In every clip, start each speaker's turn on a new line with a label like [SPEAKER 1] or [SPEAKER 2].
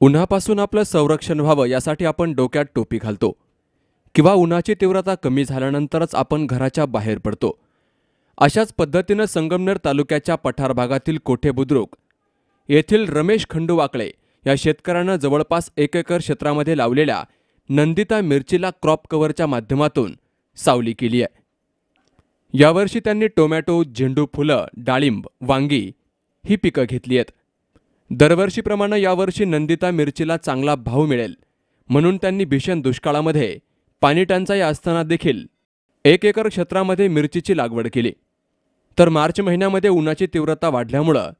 [SPEAKER 1] उन्हापासून आपलं संरक्षण व्हावं यासाठी आपण डोक्यात टोपी घालतो. किंवा उन्हाची तीव्रता कमी झाल्यानंतरच आपण घराच्या बाहेर पडतो. अशाच पद्धतीनं संगमनेर तालुक्याच्या पठार भागातील कोठे बुद्रुक येथील रमेश खंडू वाकळे या शेतकऱ्यानं जवळपास एक एकर क्षेत्रामध्ये लावलेल्या नंदिता मिरचीला क्रॉप कव्हरच्या माध्यमातून सावली केली आहे. यावर्षी त्यांनी टोमॅटो झेंडू फुलं डाळिंब वांगी ही पिकं घेतली आहेत. दरवर्षीप्रमाणे यावर्षी नंदिता मिरचीला चांगला भाव मिळेल. म्हणून त्यांनी भीषण दुष्काळामध्ये पाणी टंचाई असताना देखील एक एकर क्षेत्रामध्ये मिरचीची लागवड केली. तर मार्च महिन्यामध्ये उन्हाची तीव्रता वाढल्यामुळं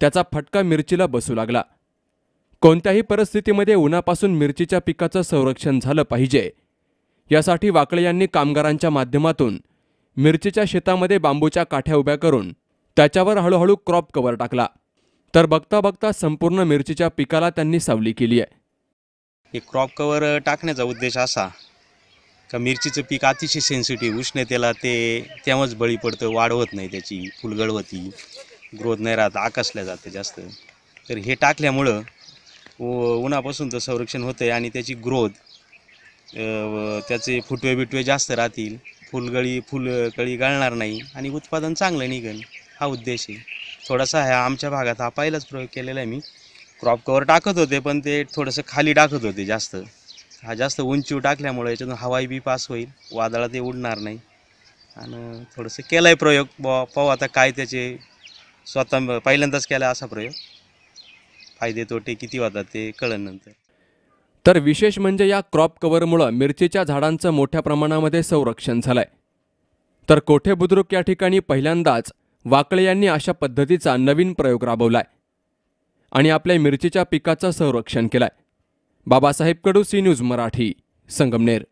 [SPEAKER 1] त्याचा फटका मिरचीला बसू लागला. कोणत्याही परिस्थितीमध्ये उन्हापासून मिरचीच्या पिकाचं संरक्षण झालं पाहिजे यासाठी वाकळे यांनी कामगारांच्या माध्यमातून मिरचीच्या शेतामध्ये बांबूच्या काठ्या उभ्या करून त्याच्यावर हळूहळू क्रॉप कव्हर टाकला. तर बघता बघता संपूर्ण मिरचीच्या पिकाला त्यांनी सावली केली आहे.
[SPEAKER 2] हे क्रॉप कवर टाकण्याचा उद्देश असा का मिरचीचं पीक अतिशय सेन्सिटिव्ह उष्णतेला ते तेव्हाच बळी पडतं वाढ होत नाही त्याची फुलगळ होती ग्रोथ नाही राहत आकसल्या जाते जास्त. तर हे टाकल्यामुळं उन्हापासून तर संरक्षण होतं आहे आणि त्याची ग्रोथ त्याचे फुटवे बिटवे जास्त राहतील फुलगळी फुलकळी गळणार नाही आणि उत्पादन चांगलं निघेल हा उद्देश आहे. थोडासा ह्या आमच्या भागात हा पहिलाच प्रयोग केलेला आहे मी. क्रॉप कवर टाकत होते पण ते थोडंसं खाली टाकत होते जास्त. हा जास्त उंचीवर टाकल्यामुळे याच्यातून हवाई बी पास होईल वादळा ते उडणार नाही. आणि थोडंसं केलं आहे प्रयोग ब पाहू आता काय त्याचे स्वतः पहिल्यांदाच केला असा प्रयोग. फायदे तोटे किती होतात ते कळन नंतर.
[SPEAKER 1] तर विशेष म्हणजे या क्रॉप कव्हरमुळं मिरचीच्या झाडांचं मोठ्या प्रमाणामध्ये संरक्षण झालं आहे तर कोठे बुद्रुक या ठिकाणी पहिल्यांदाच वाकळे यांनी अशा पद्धतीचा नवीन प्रयोग राबवलाय आणि आपल्या मिरचीच्या पिकाचं संरक्षण केलंय. Babasaheb Kadu C news Marathi Sangamner.